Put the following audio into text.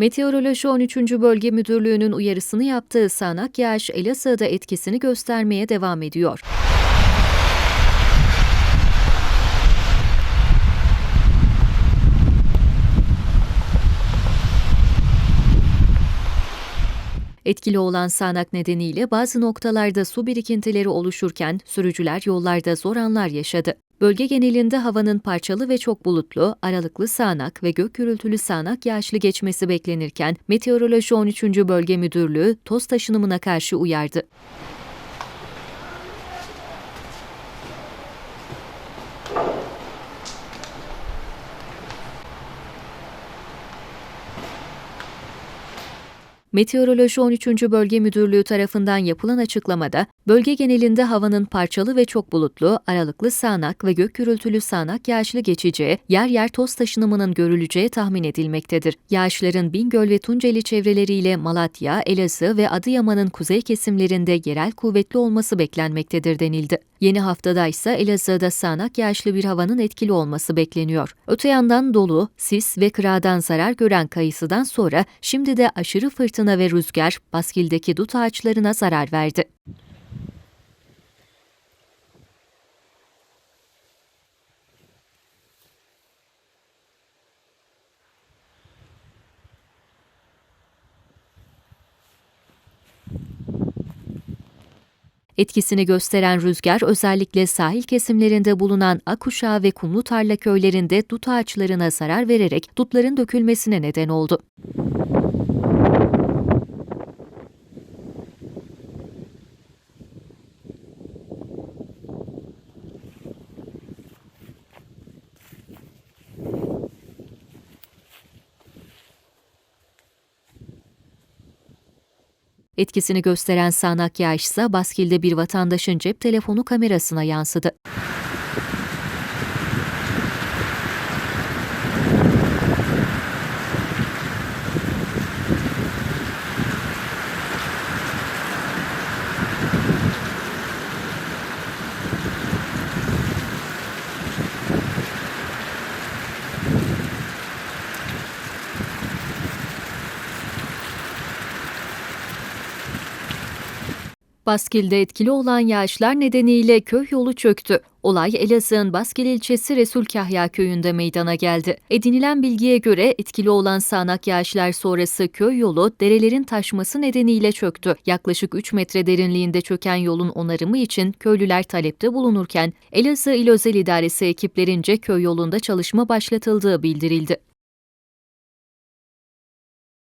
Meteoroloji 13. Bölge Müdürlüğü'nün uyarısını yaptığı sağanak yağış Elazığ'da etkisini göstermeye devam ediyor. Etkili olan sağanak nedeniyle bazı noktalarda su birikintileri oluşurken sürücüler yollarda zor anlar yaşadı. Bölge genelinde havanın parçalı ve çok bulutlu, aralıklı sağanak ve gök gürültülü sağanak yağışlı geçmesi beklenirken Meteoroloji 13. Bölge Müdürlüğü toz taşınımına karşı uyardı. Meteoroloji 13. Bölge Müdürlüğü tarafından yapılan açıklamada, bölge genelinde havanın parçalı ve çok bulutlu, aralıklı sağanak ve gök gürültülü sağanak yağışlı geçeceği, yer yer toz taşınımının görüleceği tahmin edilmektedir. Yağışların Bingöl ve Tunceli çevreleriyle Malatya, Elazığ ve Adıyaman'ın kuzey kesimlerinde yerel kuvvetli olması beklenmektedir denildi. Yeni haftada ise Elazığ'da sağanak yağışlı bir havanın etkili olması bekleniyor. Öte yandan dolu, sis ve kıradan zarar gören kayısıdan sonra şimdi de aşırı fırtına ve rüzgar Baskil'deki dut ağaçlarına zarar verdi. Etkisini gösteren rüzgar özellikle sahil kesimlerinde bulunan Akuşağı ve Kumlu Tarla köylerinde dut ağaçlarına zarar vererek dutların dökülmesine neden oldu. Etkisini gösteren sağanak yağış ise Baskil'de bir vatandaşın cep telefonu kamerasına yansıdı. Baskil'de etkili olan yağışlar nedeniyle köy yolu çöktü. Olay Elazığ'ın Baskil ilçesi Resulkahya köyünde meydana geldi. Edinilen bilgiye göre etkili olan sağanak yağışlar sonrası köy yolu derelerin taşması nedeniyle çöktü. Yaklaşık 3 metre derinliğinde çöken yolun onarımı için köylüler talepte bulunurken Elazığ İl Özel İdaresi ekiplerince köy yolunda çalışma başlatıldığı bildirildi.